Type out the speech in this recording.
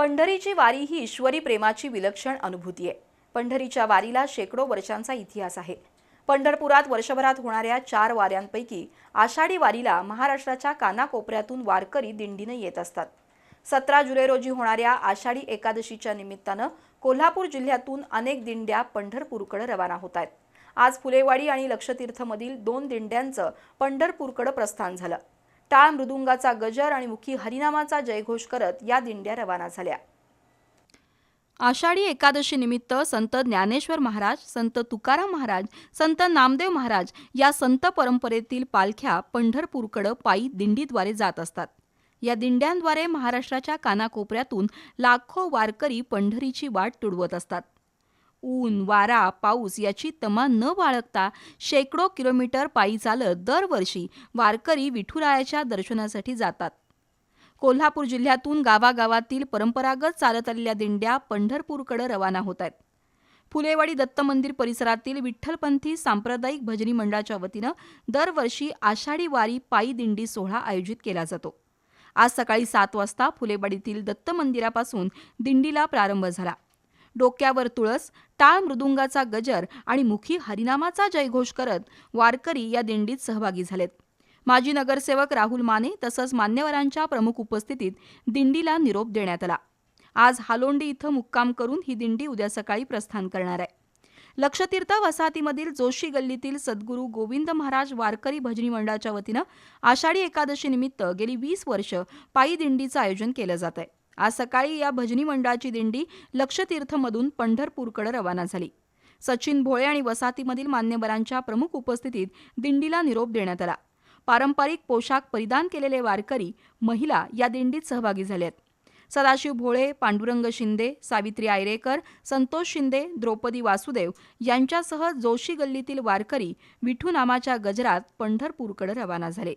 पंढरीची वारी ही ईश्वरी प्रेमाची विलक्षण अनुभूती आहे. पंढरीच्या वारीला शेकडो वर्षांचा इतिहास आहे. पंढरपुरात वर्षभरात होणाऱ्या चार वाऱ्यांपैकी आषाढी वारीला महाराष्ट्राच्या कानाकोपऱ्यातून वारकरी दिंडीने येत असतात. सतरा जुलै रोजी होणाऱ्या आषाढी एकादशीच्या निमित्तानं कोल्हापूर जिल्ह्यातून अनेक दिंड्या पंढरपूरकडे रवाना होत आहेत. आज फुलेवाडी आणि लक्षतीर्थमधील दोन दिंड्यांचं पंढरपूरकडे प्रस्थान झालं. टाळ मृदुंगाचा गजर आणि मुखी हरिनामाचा जयघोष करत या दिंड्या रवाना झाल्या. आषाढी एकादशी निमित्त संत ज्ञानेश्वर महाराज संत तुकाराम महाराज संत नामदेव महाराज या संत परंपरेतील पालख्या पंढरपूरकडं पायी दिंडीद्वारे जात असतात. या दिंड्यांद्वारे महाराष्ट्राच्या कानाकोपऱ्यातून लाखो वारकरी पंढरीची वाट तुडवत असतात. ऊन वारा पाऊस याची तमा न बाळगता शेकडो किलोमीटर पायी चालत दरवर्षी वारकरी विठुरायाच्या दर्शनासाठी जातात. कोल्हापूर जिल्ह्यातून गावागावातील परंपरागत चालत आलेल्या दिंड्या पंढरपूरकडे रवाना होत आहेत. फुलेवाडी दत्त मंदिर परिसरातील विठ्ठलपंथी सांप्रदायिक भजनी मंडळाच्या वतीनं दरवर्षी आषाढी वारी पायी दिंडी सोहळा आयोजित केला जातो. आज सकाळी सात वाजता फुलेवाडीतील दत्त मंदिरापासून दिंडीला प्रारंभ झाला. डोक्यावर तुळस टाळ मृदुंगाचा गजर आणि मुखी हरिनामाचा जयघोष करत वारकरी या दिंडीत सहभागी झालेत. माजी नगरसेवक राहुल माने तसंच मान्यवरांच्या प्रमुख उपस्थितीत दिंडीला निरोप देण्यात आला. आज हालोंडी इथं मुक्काम करून ही दिंडी उद्या सकाळी प्रस्थान करणार आहे. लक्षतीर्थ वसाहतीमधील जोशी गल्लीतील सद्गुरू गोविंद महाराज वारकरी भजनी मंडळाच्या वतीनं आषाढी एकादशी निमित्त गेली वीस वर्ष पायी दिंडीचं आयोजन केलं जात आहे आज सकाळी या भजनी मंडळाची दिंडी लक्षतीर्थमधून पंढरपूरकडे रवाना झाली. सचिन भोळे आणि वसाहतीमधील मान्यवरांच्या प्रमुख उपस्थितीत दिंडीला निरोप देण्यात आला. पारंपरिक पोशाख परिधान केलेले वारकरी महिला या दिंडीत सहभागी झाल्यात सदाशिव भोळे पांडुरंग शिंदे सावित्री आयरेकर संतोष शिंदे द्रौपदी वासुदेव यांच्यासह जोशी गल्लीतील वारकरी विठू नामाच्या गजरात पंढरपूरकडे रवाना झाले.